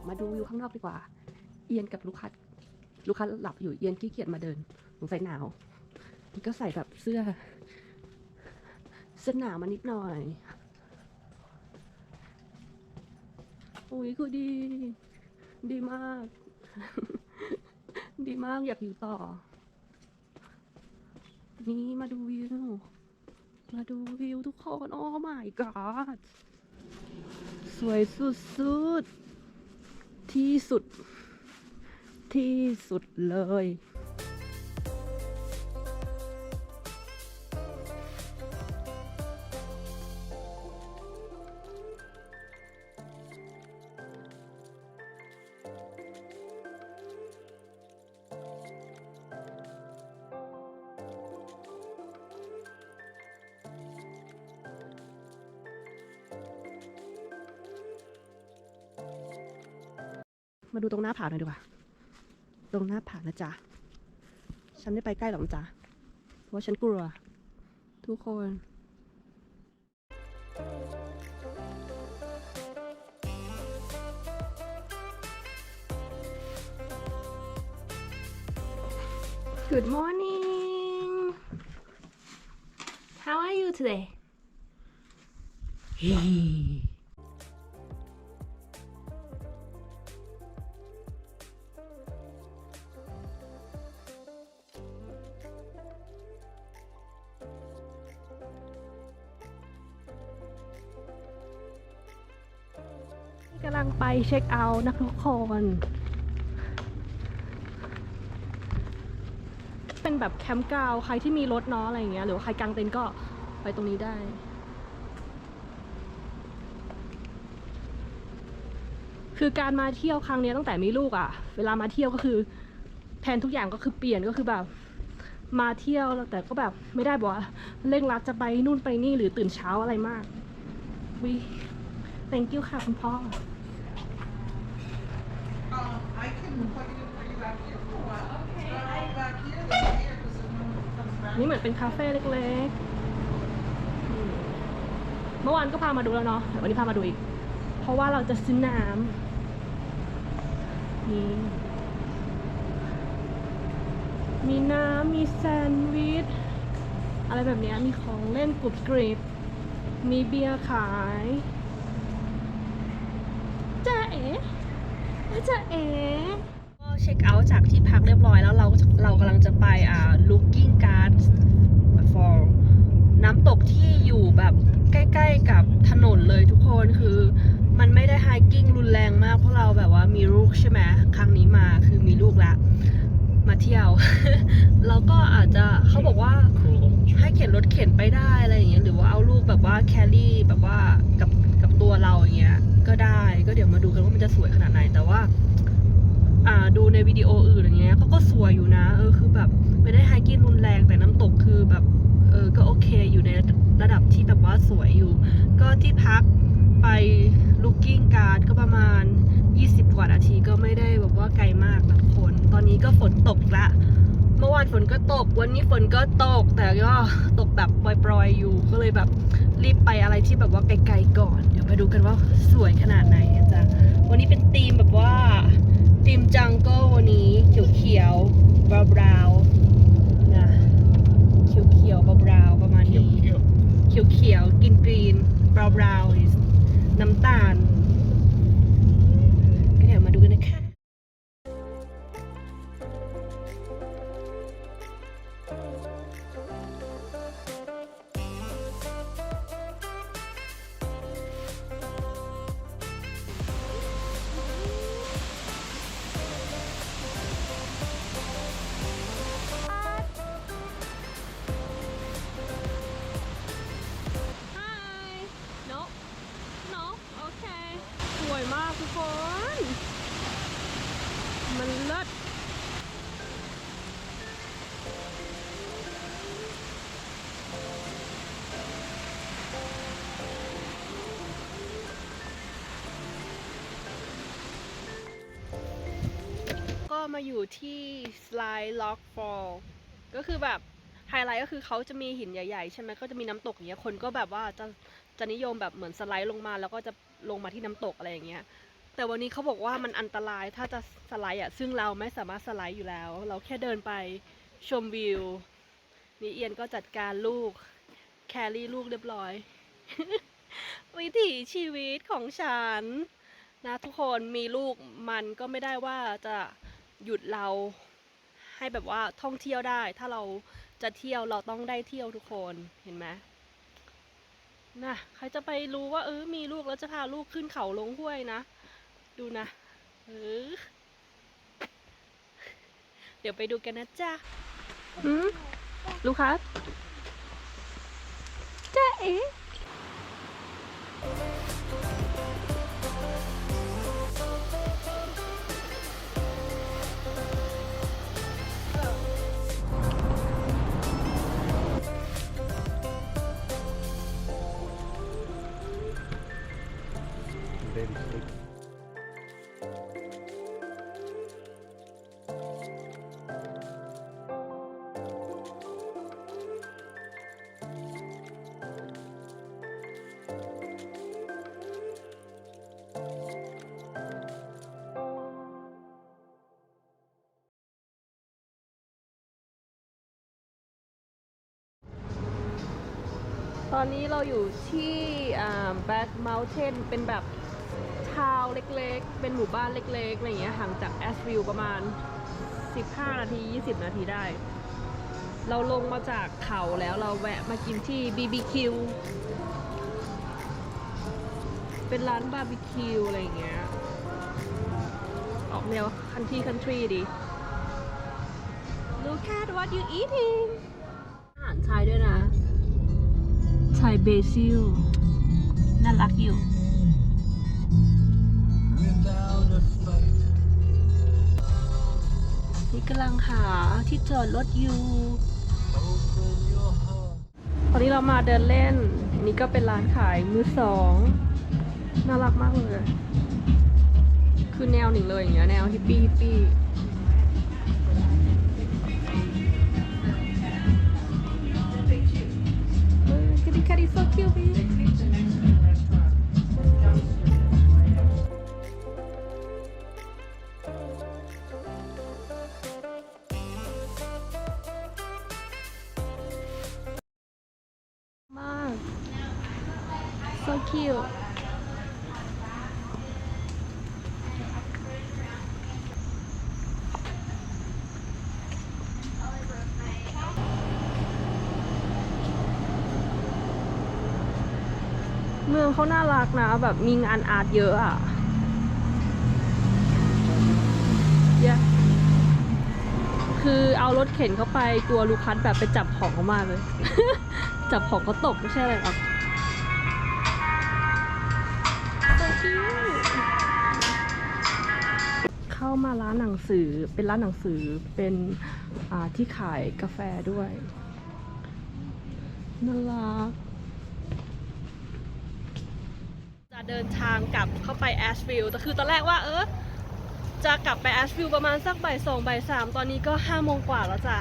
อกมาดูวิวข้างนอกดีกว่า เอียนกับลูกค้าลูกค้าหลับอยู่เอียนขี้เกียจมาเดินสงสัยหนาวนี่ก็ใส่แบบเสื้อเสื้อหนาวมานิดหน่อยอุ้ยคือดี ดีมาก ดีมากอยากอยู่ต่อ นี่มาดูวิว มาดูวิวทุกคนโอ้ my god สวยสุดๆ ที่สุด ที่สุดเลย มาดูตรงหน้าผาหน่อยดีกว่า ตรงหน้าผานะจ๊ะ ฉันไม่ไปใกล้หรอกนะจ๊ะเพราะว่าฉันกลัว ทุกคน Good morning How are you today? กำลังไปเช็คเอาท์นะทุกคน เป็นแบบแคมป์กาวใครที่มีรถเนาะอะไรอย่างเงี้ยหรือว่าใครกางเต็นท์ก็ไปตรงนี้ได้คือการมาเที่ยวครั้งนี้ตั้งแต่มีลูกอะ่ะ เวลามาเที่ยวก็คือแผนทุกอย่างก็คือเปลี่ยนก็คือแบบ มาเที่ยวแล้วแต่ก็แบบไม่ได้บอกว่าเร่งรัดจะไปนู่นไปนี่หรือตื่นเช้าอะไรมากวิ thank you ค่ะคุณพ่อ นี่เหมือนเป็นคาเฟ่เล็กๆ เมื่อวานก็พามาดูแล้วเนาะวันนี้พามาดูอีก เพราะว่าเราจะซื้อน้ำนี่มีน้ำ มีแซนด์วิช อะไรแบบนี้มีของเล่นกรุบกริบ มีเบียร์ขายจ้าเอ๋ จ้าเอ๋ก็เช็คเอาท์จากที่พักเรียบร้อยแล้วเราเรากำลังจะไปอ่า looking gardens for น้ำตกที่อยู่แบบใกล้ ๆกับถนนเลยทุกคนคือมันไม่ได้ไฮกิ้งรุนแรงมากเพราะเราแบบว่ามีลูกใช่ไหมครั้งนี้มาคือมีลูกละมาเที่ยว แล้วก็อาจจะเขาบอกว่าให้เข็นรถเข็นไปได้อะไรอย่างเงี้ยหรือว่าเอาลูกแบบว่าแครี่แบบว่ากับ ตัวเราอย่างเงี้ยก็ได้ก็เดี๋ยวมาดูกันว่ามันจะสวยขนาดไหนแต่ว่า อ่าดูในวิดีโออื่นอย่างเงี้ยก็ก็สวยอยู่นะ เออคือแบบไม่ได้ไฮกิ้งรุนแรงแต่น้ำตกคือแบบเออก็โอเคอยู่ในระดับที่แบบว่าสวยอยู่ ก็ที่พักไป looking guard ก็ประมาณ 20 กว่านาทีก็ไม่ได้แบบว่าไกลมากนะทุกคน ตอนนี้ก็ฝนตกละ เมื่อวานฝนก็ตก วันนี้ฝนก็ตก แต่ก็ตกแบบปล่อยๆอยู่ ก็เลยแบบรีบไปอะไรที่แบบว่าไกลๆก่อน เดี๋ยวไปดูกันว่าสวยขนาดไหนนะจ๊ะวันนี้เป็นธีมแบบว่าธีมจังก็วันนี้เขียวๆบราวๆนะเขียวๆบราวๆประมาณนี้เขียวๆกินกรีนบราวบราวน้ำตาล ที่ Slide Lock Fall ก็คือแบบไฮไลท์ก็คือเขาจะมีหินใหญ่ๆ ใช่ไหมก็จะมีน้ำตกอย่างเงี้ยคนก็แบบว่าจะจะนิยมแบบเหมือนสไลด์ลงมาแล้วก็จะลงมาที่น้ำตกอะไรอย่างเงี้ยแแต่วันนี้เขาบอกว่ามันอันตรายถ้าจะสไลด์อะซึ่งเราไม่สามารถสไลด์อยู่แล้ว เราแค่เดินไปชมวิวนี่เอียนก็จัดการลูกแครี่ลูกเรียบร้อย วิถีชีวิตของฉันนะทุกคนมีลูกมันก็ไม่ได้ว่าจะ หยุดเราให้แบบว่าท่องเที่ยวได้ ถ้าเราจะเที่ยวเราต้องได้เที่ยวทุกคนเห็นไหมนะใครจะไปรู้ว่า เออ มีลูกแล้วจะพาลูกขึ้นเขาลงห้วยนะ ดูนะเออเดี๋ยวไปดูกันนะจ๊ะหืมลูกค้าจ้าเอ๋ Baby sleep. ตอนนี้เราอยู่ที่แบ็กเมลเทนเป็นแบบ ทาวเล็กๆ เป็นหมู่บ้านเล็กๆ อะไรอย่างเงี้ยห่างจากแอสวิลประมาณ 15 นาที 20 นาทีได้ เราลงมาจากเขาแล้วเราแวะมากินที่ BBQ เป็นร้านบาร์บีคิวอะไรอย่างเงี้ย ออกแนวคันทรีคันทรีดี Look at what you eating อาหารไทยด้วยนะไทยเบซิลน่ารักอยู่ กำลังหาที่จอดรถอยู่ตอนนี้เรามาเดินเล่นนนี้ก็เป็นร้านขายมือสอง น่ารักมากเลย คือแนวหนึ่งเลยอย่างเงี้ยแนวฮิปปี้ฮิปปี้คิตตี้แคท is so cute องเขาน่ารักนะ แบบมีงานอาร์ตเยอะอะเยอะคือเอารถเข็นเข้าไปกลัวลูคัสแบบไปจับของเขามากเลย จับของเขาตกไม่ใช่อะไรหรอกเข้ามาร้านหนังสือเป็นร้านหนังสือเป็นที่ขายกาแฟด้วยน่ารัก จะ เดินทางกลับเข้าไปแอชวิลล์แต่คือตอนแรกว่าเออจะกลับไปแอชวิลล์ประมาณสักบ่ายสองบ่ายสามตอนนี้ก็ห้าโมงกว่าแล้วจ้ะ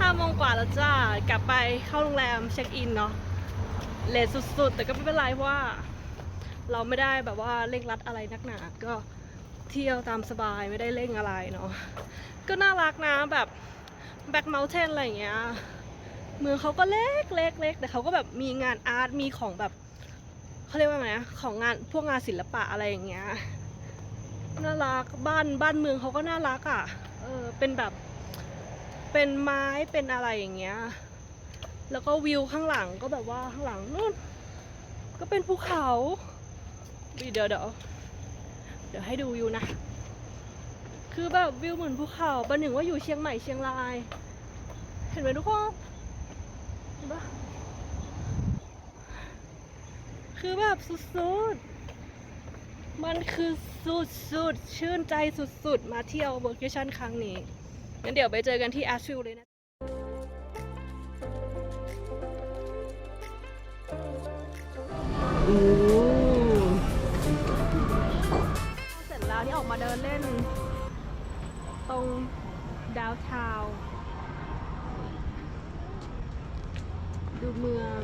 ห้าโมงกว่าแล้วจ้ากลับไปเข้าโรงแรมเช็คอินเนาะเลทสุด ๆ แต่ก็ไม่เป็นไรเพราะว่า เราไม่ได้แบบว่าเร่งรัดอะไรนักหนา ก็เที่ยวตามสบายไม่ได้เร่งอะไรเนาะก็น่ารักนะแบบแบ็กเมลเทนอะไรอย่างเงี้ยเมืองเขาก็เล็กเล็กเล็กแต่เขาก็แบบมีงานอาร์ตมีของแบบ เขาเรียกว่าไงของงานพวกงานศิลปะอะไรอย่างเงี้ยน่ารักบ้านบ้านเมืองเขาก็น่ารักอะเออเป็นแบบเป็นไม้เป็นอะไรอย่างเงี้ย แล้วก็วิวข้างหลังก็แบบว่าข้างหลังนู่นก็เป็นภูเขาเดี๋ยวเดี๋ยวเดี๋ยวให้ดูวิวนะ คือแบบวิวเหมือนภูเขาประหนึ่งว่าอยู่เชียงใหม่เชียงราย เห็นไหมทุกคนเห็นปะ คือแบบสุดๆ มันคือสุดๆ ชื่นใจสุดๆ มาเที่ยวเวอร์เกชั่นครั้งนี้งั้นเดี๋ยวไปเจอกันที่แอชวิลเลยนะเสร็จแล้วนี่ออกมาเดินเล่น ตรงดาวทาวดูเมือง